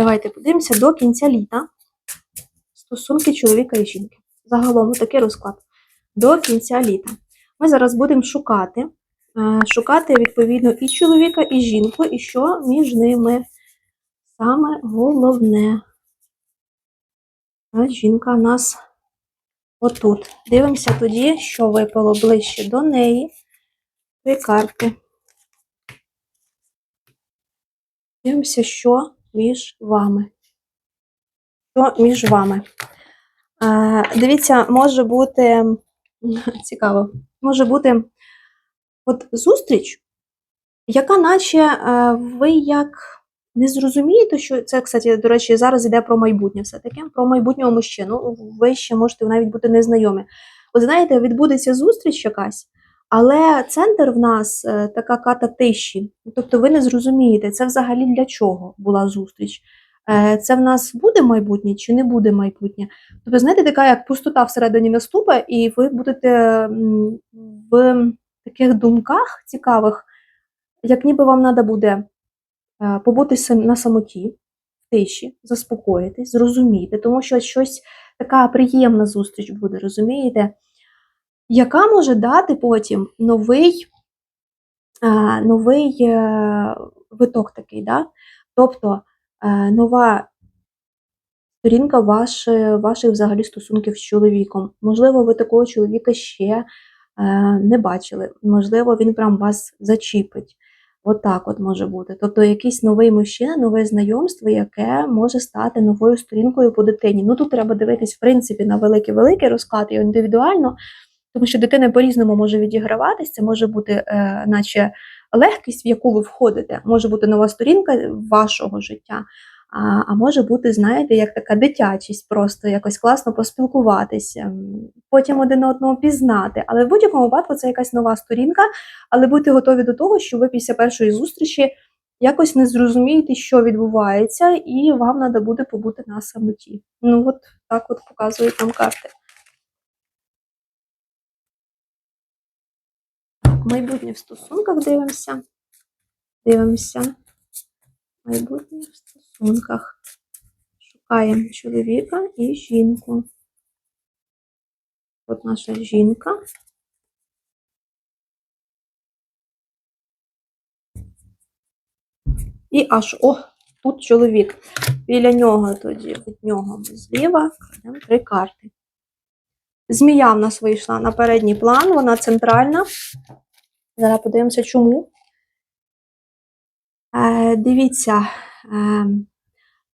Давайте подивимося до кінця літа. Стосунки чоловіка і жінки. Загалом такий розклад. До кінця літа. Ми зараз будемо шукати. е, Шукати, відповідно, і чоловіка, і жінку, і що між ними саме головне. Жінка у нас отут. Дивимося тоді, що випало ближче до неї. Три карти. Дивимося, що між вами. Що між вами? Дивіться, може бути цікаво, може бути от зустріч, яка наче е, ви як не зрозумієте, що це, кстати, до речі, зараз йде про майбутнє все-таки, про майбутнього мужчину. Ви ще можете навіть бути незнайомі. От знаєте, відбудеться зустріч якась, але центр в нас е, така карта тиші. Тобто ви не зрозумієте, це взагалі для чого була зустріч. Е, Це в нас буде майбутнє чи не буде майбутнє? Тобто, знаєте, така як пустота всередині наступить, і ви будете в таких думках цікавих, як ніби вам треба буде е, побути на самоті, в тиші, заспокоїтись, зрозуміти, тому що щось така приємна зустріч буде, розумієте? Яка може дати потім новий, е, новий е, виток такий, да? тобто е, нова сторінка вашої, ваших взагалі стосунків з чоловіком. Можливо, ви такого чоловіка ще не бачили. Можливо, він прям вас зачіпить. От от може бути. Тобто якийсь новий мужчина, нове знайомство, яке може стати новою сторінкою по дитині. Ну тут треба дивитись, в принципі, на великий-великий розклад і індивідуально, тому що дитина по-різному може відіграватись. Це може бути, е, наче легкість, в яку ви входите, може бути нова сторінка вашого життя. А, а може бути, знаєте, як така дитячість, просто якось класно поспілкуватися, потім один одного пізнати. Але в будь-якому випадку це якась нова сторінка, але будьте готові до того, що ви після першої зустрічі якось не зрозумієте, що відбувається, і вам треба буде побути на самоті. Ну, от так от показують нам карти. Майбутнє в стосунках дивимося. Дивимося. Майбутнє в стосунках. Шукаємо чоловіка і жінку. От наша жінка. І аж о, тут чоловік. Біля нього тоді, від нього ми зліва три карти. Змія в нас вийшла на передній план, вона центральна. Зараз подивимося, чому. Е, дивіться, е,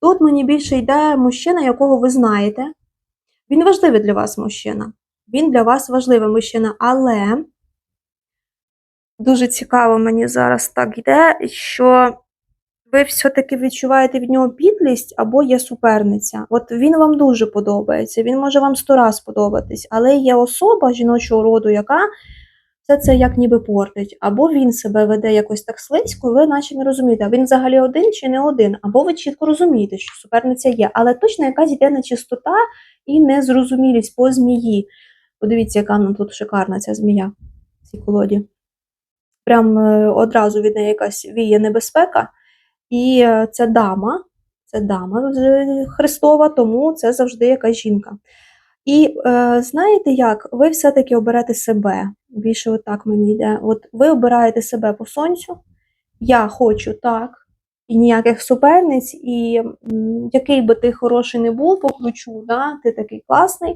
тут мені більше йде мужчина, якого ви знаєте. Він важливий для вас мужчина. Він для вас важливий мужчина, але дуже цікаво мені зараз так йде, що ви все-таки відчуваєте від нього підлість або є суперниця. От він вам дуже подобається, він може вам сто раз подобатись, але є особа жіночого роду, яка все це як ніби портить. Або він себе веде якось так слизько, ви наче не розумієте, а він взагалі один чи не один, або ви чітко розумієте, що суперниця є, але точно якась йде нечистота і незрозумілість по змії. Подивіться, яка вона тут шикарна ця змія в цій колоді. Прям е, одразу від неї якась віє небезпека. І е, це дама, це дама Христова, тому це завжди якась жінка. І е, знаєте як? Ви все-таки оберете себе. Більше отак мені йде. От ви обираєте себе по сонцю. Я хочу так, і ніяких суперниць, і м, який би ти хороший не був по ключу, да, ти такий класний,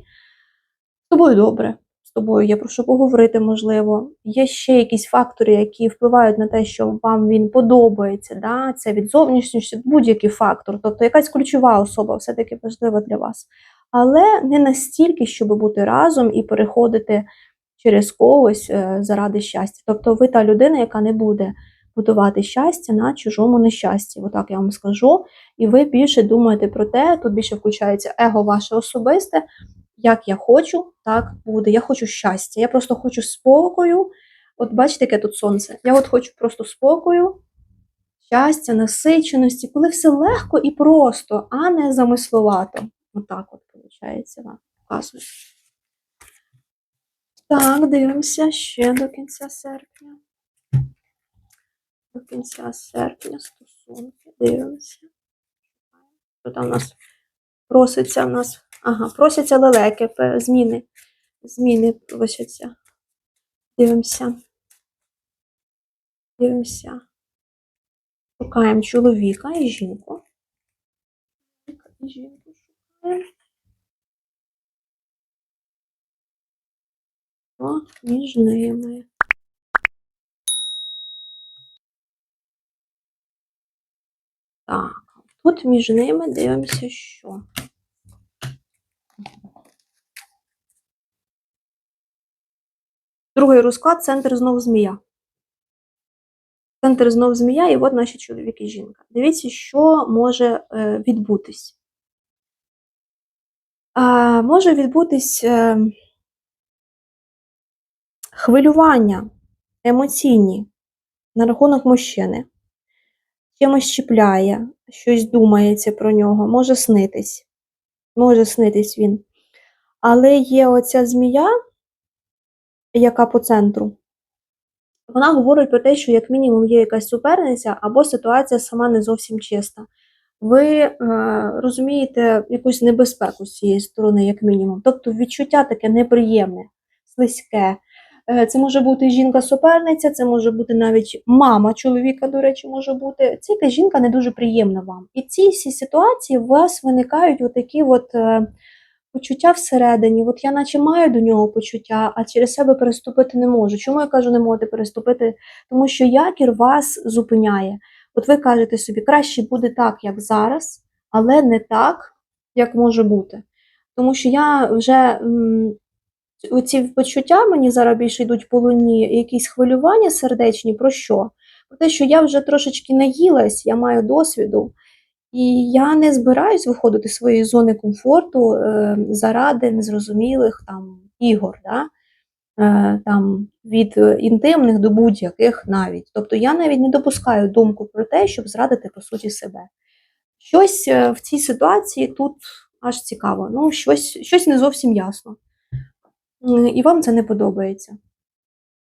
з тобою добре. З тобою є про що поговорити, можливо. Є ще якісь фактори, які впливають на те, що вам він подобається. Да? Це від зовнішньості, будь-який фактор. Тобто якась ключова особа все-таки важлива для вас. Але не настільки, щоб бути разом і переходити через когось е, заради щастя. Тобто ви та людина, яка не буде будувати щастя на чужому нещасті. Отак я вам скажу. І ви більше думаєте про те, тут більше включається его ваше особисте. Як я хочу, так буде. Я хочу щастя. Я просто хочу спокою. От бачите, яке тут сонце. Я от хочу просто спокою, щастя, насиченості, коли все легко і просто, а не замисловато. Отак от, виходить, вам показую. Так, дивимося ще до кінця серпня. До кінця серпня стосунки. Дивимося. Що там у нас проситься у нас? Ага, просяться лелеки, зміни. Зміни просяться. Дивимося. Дивимося. Шукаємо чоловіка і жінку. І жінку шукаємо. О, між ними. Так, тут між ними дивимося, що. Другий розклад, центр знов змія. Центр знов змія, і от наші чоловік і жінка. Дивіться, що може е, відбутись. Може відбутись е, хвилювання емоційні на рахунок мужчини. Чимось чіпляє, щось думається про нього, може снитись. Може снитись він. Але є оця змія, яка по центру, вона говорить про те, що як мінімум є якась суперниця, або ситуація сама не зовсім чиста. Ви е, розумієте якусь небезпеку з цієї сторони, як мінімум. Тобто відчуття таке неприємне, слизьке. Е, Це може бути жінка-суперниця, це може бути навіть мама чоловіка, до речі, може бути. Це жінка не дуже приємна вам. І ці всі ситуації у вас виникають отакі от е, почуття всередині. От я наче маю до нього почуття, а через себе переступити не можу. Чому я кажу, не можете переступити? Тому що якір вас зупиняє. От ви кажете собі, краще буде так, як зараз, але не так, як може бути. Тому що я вже м, оці почуття мені зараз більше йдуть по луні, якісь хвилювання сердечні, про що? Про те, що я вже трошечки наїлась, я маю досвіду, і я не збираюсь виходити з своєї зони комфорту е, заради незрозумілих там ігор, да? е, там, від інтимних до будь-яких навіть. Тобто я навіть не допускаю думку про те, щоб зрадити по суті себе. Щось е, в цій ситуації тут аж цікаво, ну, щось, щось не зовсім ясно. І вам це не подобається.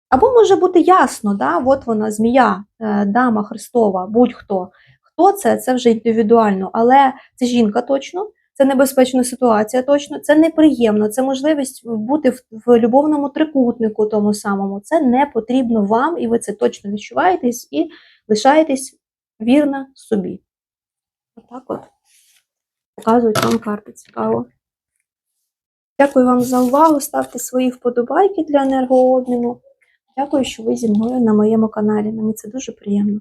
Або може бути ясно, да? от вона змія, е, дама Христова, будь-хто. Хто це? Це вже індивідуально, але це жінка точно, це небезпечна ситуація точно, це неприємно, це можливість бути в, в любовному трикутнику тому самому. Це не потрібно вам, і ви це точно відчуваєтесь і лишаєтесь вірна собі. Отак от. Показують вам карти, цікаво. Дякую вам за увагу. Ставте свої вподобайки для енергообміну. Дякую, що ви зі мною на моєму каналі. Мені це дуже приємно.